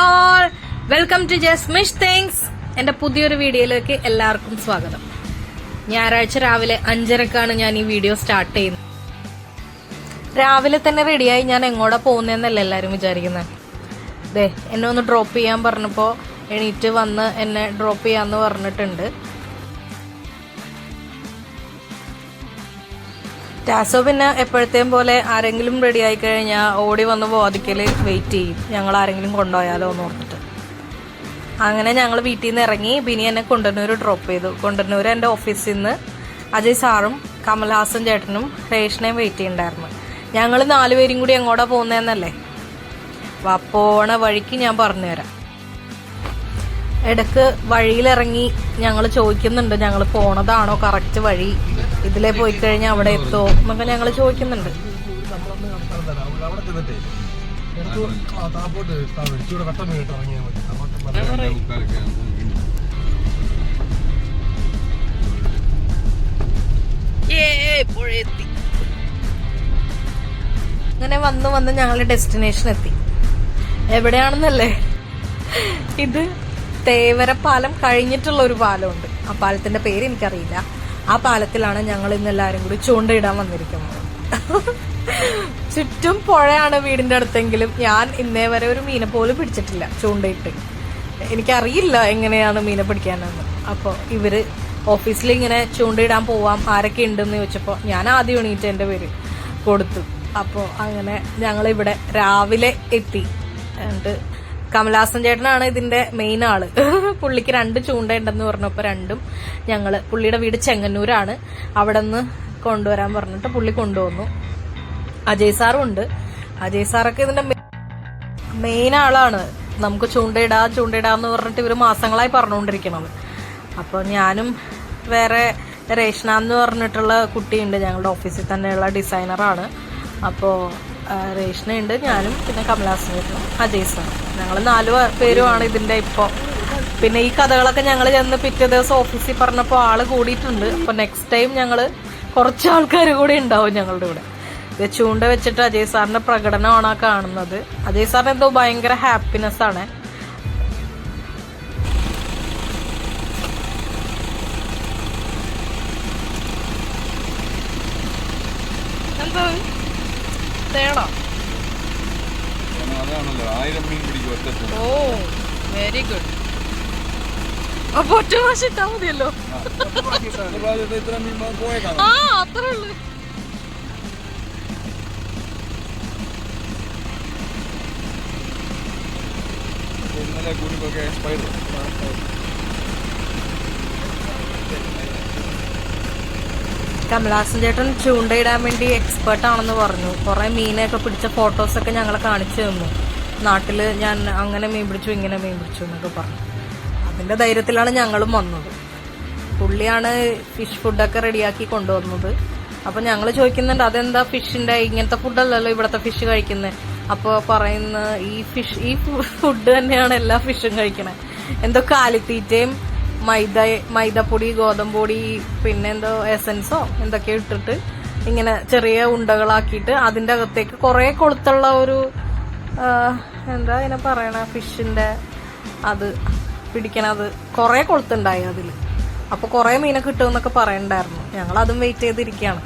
All welcome to Jasmish things എന്റെ പുതിയൊരു വീഡിയോയിലേക്ക് എല്ലാവർക്കും സ്വാഗതം. ഞായറാഴ്ച രാവിലെ അഞ്ചരക്കാണ് ഞാൻ ഈ വീഡിയോ സ്റ്റാർട്ട് ചെയ്യുന്നത്. രാവിലെ തന്നെ റെഡിയായി ഞാൻ എങ്ങോട്ടാ പോകുന്നതെന്നല്ല എല്ലാവരും വിചാരിക്കുന്നത് ദേ എന്നെ ഒന്ന് ഡ്രോപ്പ് ചെയ്യാൻ പറഞ്ഞപ്പോൾ എണീറ്റ് വന്ന് എന്നെ ഡ്രോപ്പ് ചെയ്യാന്ന് പറഞ്ഞിട്ടുണ്ട്. ടാസോ പിന്നെ എപ്പോഴത്തെയും പോലെ ആരെങ്കിലും റെഡി ആയി കഴിഞ്ഞാൽ ഓടി വന്ന് ബോധിക്കൽ വെയിറ്റ് ചെയ്യും. ഞങ്ങൾ ആരെങ്കിലും കൊണ്ടുപോയാലോ എന്ന് ഓർത്തിട്ട്. അങ്ങനെ ഞങ്ങൾ വീട്ടിൽ നിന്ന് ഇറങ്ങി ബിനി എന്നെ കൊണ്ടന്നൂർ ഡ്രോപ്പ് ചെയ്തു. കൊണ്ടന്നൂർ എന്റെ ഓഫീസിൽ നിന്ന് അജയ് സാറും കമൽഹാസൻ ചേട്ടനും രേഷ്ണയും വെയിറ്റ് ചെയ്യുന്നുണ്ടായിരുന്നു ഞങ്ങൾ നാലുപേരും കൂടി എങ്ങോട്ടാ പോകുന്നതെന്നല്ലേ വാ, പോണ വഴിക്ക് ഞാൻ പറഞ്ഞുതരാം. ഇടയ്ക്ക് വഴിയിലിറങ്ങി ഞങ്ങൾ ചോദിക്കുന്നുണ്ട് ഞങ്ങൾ പോണതാണോ കറക്റ്റ് വഴി? ഇതിലെ പോയി കഴിഞ്ഞാൽ അവിടെ എത്തോ? എന്നൊക്കെ ഞങ്ങൾ ചോദിക്കുന്നുണ്ട്. അങ്ങനെ വന്ന് വന്ന് ഞങ്ങൾ ഡെസ്റ്റിനേഷൻ എത്തി. എവിടെയാണെന്നല്ലേ? ഇത് തേവര പാലം കഴിഞ്ഞിട്ടുള്ള ഒരു പാലമുണ്ട്. ആ പാലത്തിന്റെ പേര് എനിക്കറിയില്ല. ആ പാലത്തിലാണ് ഞങ്ങൾ ഇന്ന് എല്ലാവരും കൂടി ചൂണ്ടയിടാൻ വന്നിരിക്കുന്നത്. ചുറ്റും പുഴയാണ് വീടിന്റെ അടുത്തെങ്കിലും ഞാൻ ഇന്നേ വരെ ഒരു മീനെ പോലും പിടിച്ചിട്ടില്ല ചൂണ്ടയിട്ട്. എനിക്കറിയില്ല എങ്ങനെയാണ് മീനെ പിടിക്കാനെന്ന്. അപ്പോൾ ഇവർ ഓഫീസിൽ ഇങ്ങനെ ചൂണ്ടയിടാൻ പോവാം ആരൊക്കെ ഉണ്ടെന്ന് ചോദിച്ചപ്പോൾ ഞാൻ ആദ്യം എണീറ്റ് എന്റെ പേര് കൊടുത്തു. അപ്പോൾ അങ്ങനെ ഞങ്ങൾ ഇവിടെ രാവിലെ എത്തി. എന്നിട്ട് കമലാസൻ ചേട്ടനാണ് ഇതിന്റെ മെയിൻ ആൾ. പുള്ളിക്ക് രണ്ട് ചൂണ്ടയുണ്ടെന്ന് പറഞ്ഞപ്പോൾ രണ്ടും ഞങ്ങൾ. പുള്ളിയുടെ വീട് ചെങ്ങന്നൂരാണ്. അവിടെ നിന്ന് കൊണ്ടുവരാൻ പറഞ്ഞിട്ട് പുള്ളി കൊണ്ടുവന്നു. അജയ് സാറും ഉണ്ട്. അജയ് സാറൊക്കെ ഇതിന്റെ മെയിൻ ആളാണ്. നമുക്ക് ചൂണ്ടയിടാ ചൂണ്ടയിടാന്ന് പറഞ്ഞിട്ട് ഇവർ മാസങ്ങളായി പറഞ്ഞുകൊണ്ടിരിക്കണത്. അപ്പോൾ ഞാനും വേറെ രേഷ്ണ എന്ന് പറഞ്ഞിട്ടുള്ള കുട്ടിയുണ്ട്. ഞങ്ങളുടെ ഓഫീസിൽ തന്നെയുള്ള ഡിസൈനറാണ് അപ്പോൾ രേഷ്നയുണ്ട് ഞാനും പിന്നെ കമലാസനും അജയ്സും ഞങ്ങൾ നാല് പേരുമാണ് ഇതിന്റെ ഇപ്പോൾ പിന്നെ ഈ കഥകളൊക്കെ ഞങ്ങൾ ചെന്ന് പിറ്റേ ദിവസം ഓഫീസിൽ പറഞ്ഞപ്പോൾ ആൾ കൂടിയിട്ടുണ്ട്. അപ്പോൾ നെക്സ്റ്റ് ടൈം ഞങ്ങൾ കുറച്ച് ആൾക്കാർ കൂടി ഉണ്ടാവും ഞങ്ങളുടെ കൂടെ. ഇത് ചൂണ്ട വെച്ചിട്ട് അജയ് സാറിന്റെ പ്രകടനമാണ് കാണുന്നത്. അജയ് സാറിന് എന്തോ ഭയങ്കര ഹാപ്പിനെസ് ആണ്. എന്തോ? ഒറ്റ ഓ വെരി ഗുഡ് അപ്പൊ ഒറ്റ പ്രാവശ്യം ഇട്ടാ മതിയല്ലോ? ആ അത്രേ ഉള്ളു. ഇന്നലെ കുരുക്കൊക്കെ സ്പൈഡർ കമലാസൻ ചേട്ടൻ ചൂണ്ടയിടാൻ വേണ്ടി എക്സ്പേർട്ട് ആണെന്ന് പറഞ്ഞു. കുറെ മീനൊക്കെ പിടിച്ച ഫോട്ടോസൊക്കെ ഞങ്ങളെ കാണിച്ചു തന്നു. നാട്ടിൽ ഞാൻ അങ്ങനെ മീൻ പിടിച്ചു ഇങ്ങനെ മീൻ പിടിച്ചു എന്നൊക്കെ പറഞ്ഞു. അതിന്റെ ധൈര്യത്തിലാണ് ഞങ്ങളും വന്നത്. പുള്ളിയാണ് ഫിഷ് ഫുഡൊക്കെ റെഡിയാക്കി കൊണ്ടുവന്നത്. അപ്പൊ ഞങ്ങൾ ചോദിക്കുന്നുണ്ട് അതെന്താ ഫിഷിന്റെ ഇങ്ങനത്തെ ഫുഡല്ലല്ലോ ഇവിടത്തെ ഫിഷ് കഴിക്കുന്നത് അപ്പോൾ പറയുന്ന ഈ ഫിഷ് ഈ ഫുഡ് തന്നെയാണ് എല്ലാ ഫിഷും കഴിക്കണേ. എന്തോ കാലിത്തീറ്റയും മൈദ മൈദപ്പൊടി ഗോതമ്പൊടി പിന്നെ എന്തോ എസൻസോ എന്തൊക്കെയോ ഇട്ടിട്ട് ഇങ്ങനെ ചെറിയ ഉണ്ടകളാക്കിയിട്ട് അതിന്റെ അകത്തേക്ക് കുറെ കൊളുത്തുള്ള ഒരു എന്താ അതിനെ പറയണ ഫിഷിന്റെ അത് പിടിക്കണത് കുറെ കൊളുത്തുണ്ടായി അതിൽ അപ്പൊ കുറെ മീനെ കിട്ടുമെന്നൊക്കെ പറയണ്ടായിരുന്നു. ഞങ്ങൾ അതും വെയിറ്റ് ചെയ്തിരിക്കുകയാണ്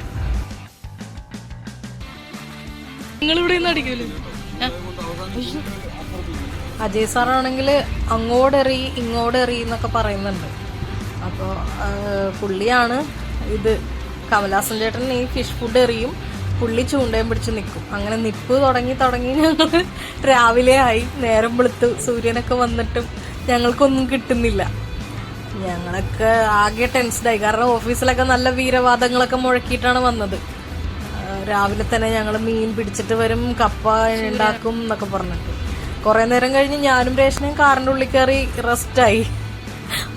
നിങ്ങളിവിടെ നിന്ന് അടിക്കൂലേ? അജയ് സാറാണെങ്കിൽ അങ്ങോട്ടെറി ഇങ്ങോട്ടെറി എന്നൊക്കെ പറയുന്നുണ്ട്. അപ്പോൾ പുള്ളിയാണ് ഇത്. കമലാസൻ ചേട്ടൻ ഈ ഫിഷ് ഫുഡ് എറിയും. പുള്ളി ചൂണ്ടയും പിടിച്ച് നിൽക്കും അങ്ങനെ നിപ്പ് തുടങ്ങി തുടങ്ങി ഞങ്ങൾ രാവിലെ ആയി. നേരം വെളുത്തു. സൂര്യനൊക്കെ വന്നിട്ടും ഞങ്ങൾക്കൊന്നും കിട്ടുന്നില്ല. ഞങ്ങളൊക്കെ ആകെ ടെൻസ്ഡായി കാരണം ഓഫീസിലൊക്കെ നല്ല വീരവാദങ്ങളൊക്കെ മുഴക്കിയിട്ടാണ് വന്നത്. രാവിലെ തന്നെ ഞങ്ങൾ മീൻ പിടിച്ചിട്ട് വരും കപ്പ ഉണ്ടാക്കും എന്നൊക്കെ പറഞ്ഞിട്ട്. കുറെ നേരം കഴിഞ്ഞ് ഞാനും രേഷനും കാറിന്റെ ഉള്ളിൽ കയറി റെസ്റ്റായി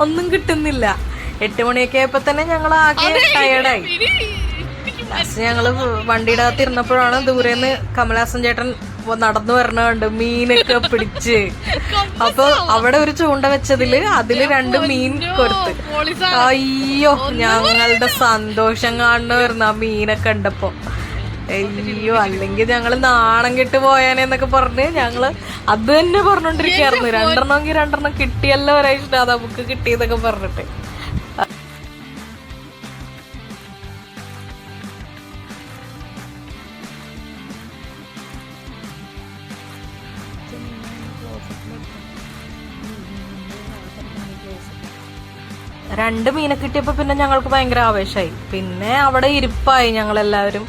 ഒന്നും കിട്ടുന്നില്ല. എട്ട് മണിയൊക്കെ ആയപ്പോ തന്നെ ഞങ്ങൾ ആകെ ടയർഡായി ലാസ്റ്റ് ഞങ്ങൾ വണ്ടിയുടെ അകത്ത് ഇരുന്നപ്പോഴാണ് ദൂരെന്ന് കമലാസൻ ചേട്ടൻ നടന്നു വരണ കണ്ട് മീനൊക്കെ പിടിച്ച്. അപ്പൊ അവിടെ ഒരു ചൂണ്ട വെച്ചതിൽ അതിൽ രണ്ട് മീൻ കൊടുത്ത്. അയ്യോ ഞങ്ങളുടെ സന്തോഷം കാണുന്ന വരുന്ന ആ മീനൊക്കെ ഉണ്ടപ്പോ അയ്യോ അല്ലെങ്കിൽ ഞങ്ങൾ നാണം കെട്ട് പോയാനെന്നൊക്കെ പറഞ്ഞ് ഞങ്ങൾ അത് തന്നെ പറഞ്ഞോണ്ടിരിക്കായിരുന്നു രണ്ടെണ്ണമെങ്കിൽ രണ്ടെണ്ണം കിട്ടിയല്ലോ ഒരാഴ്ച നമുക്ക് കിട്ടിയെന്നൊക്കെ പറഞ്ഞിട്ട്. രണ്ട് മീനെ കിട്ടിയപ്പോ പിന്നെ ഞങ്ങൾക്ക് ഭയങ്കര ആവേശമായി പിന്നെ അവിടെ ഇരിപ്പായി ഞങ്ങളെല്ലാവരും.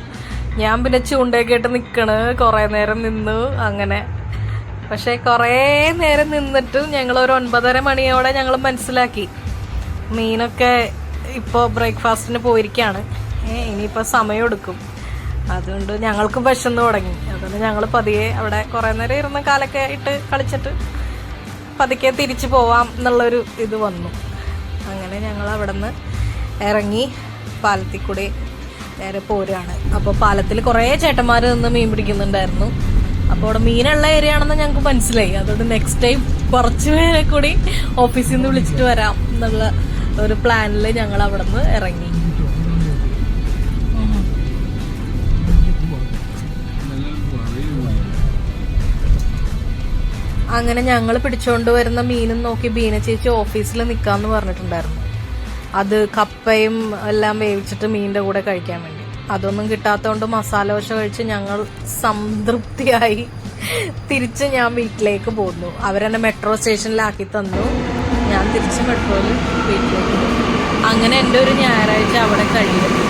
ഞാൻ പിന്നെ ചൂണ്ടയൊക്കെ ആയിട്ട് നിക്കണ്. കുറെ നേരം നിന്നു. അങ്ങനെ പക്ഷെ കുറേ നേരം നിന്നിട്ട് ഞങ്ങൾ ഒരു ഒൻപതര മണിയോടെ ഞങ്ങൾ മനസ്സിലാക്കി. മീനൊക്കെ ഇപ്പോൾ ബ്രേക്ക്ഫാസ്റ്റിന് പോയിരിക്കുകയാണ് ഇനിയിപ്പോൾ സമയം എടുക്കും അതുകൊണ്ട് ഞങ്ങൾക്ക് വിശന്ന് തുടങ്ങി. അതുകൊണ്ട് ഞങ്ങൾ പതിയെ അവിടെ കുറേ നേരം ഇരുന്ന് കാലൊക്കെ ഇട്ട് കളിച്ചിട്ട് പതുക്കെ തിരിച്ചു പോവാം എന്നുള്ളൊരു ഇത് വന്നു. അങ്ങനെ ഞങ്ങൾ അവിടെ നിന്ന് ഇറങ്ങി പാലത്തിൽ കൂടി നേരെ പോരുകയാണ്. അപ്പോൾ പാലത്തിൽ കുറേ ചേട്ടന്മാർ നിന്ന് മീൻ പിടിക്കുന്നുണ്ടായിരുന്നു. അപ്പോൾ അവിടെ മീനുള്ള ഏരിയ ആണെന്ന് ഞങ്ങൾക്ക് മനസ്സിലായി. അതുകൊണ്ട് നെക്സ്റ്റ് ടൈം കുറച്ച് പേരെ കൂടി ഓഫീസിൽ നിന്ന് വിളിച്ചിട്ട് വരാം എന്നുള്ള ഒരു പ്ലാനിൽ ഞങ്ങൾ അവിടെ നിന്ന് ഇറങ്ങി. അങ്ങനെ ഞങ്ങൾ പിടിച്ചോണ്ട് വരുന്ന മീനും നോക്കി ബീന ചേച്ചി ഓഫീസിൽ നിൽക്കാന്ന് പറഞ്ഞിട്ടുണ്ടായിരുന്നു. അത് കപ്പയും എല്ലാം വേവിച്ചിട്ട് മീനിന്റെ കൂടെ കഴിക്കാൻ വേണ്ടി. അതൊന്നും കിട്ടാത്തതുകൊണ്ട് മസാല ദോശ കഴിച്ച് ഞങ്ങൾ സംതൃപ്തിയായി തിരിച്ച് ഞാൻ വീട്ടിലേക്ക് പോന്നു. അവരെന്നെ മെട്രോ സ്റ്റേഷനിലാക്കി തന്നു. ഞാൻ തിരിച്ച് മെട്രോയിൽ വീട്ടിലേക്ക് പോന്നു. അങ്ങനെ എന്റെ ഒരു ഞായറാഴ്ച അവിടെ കഴിയും.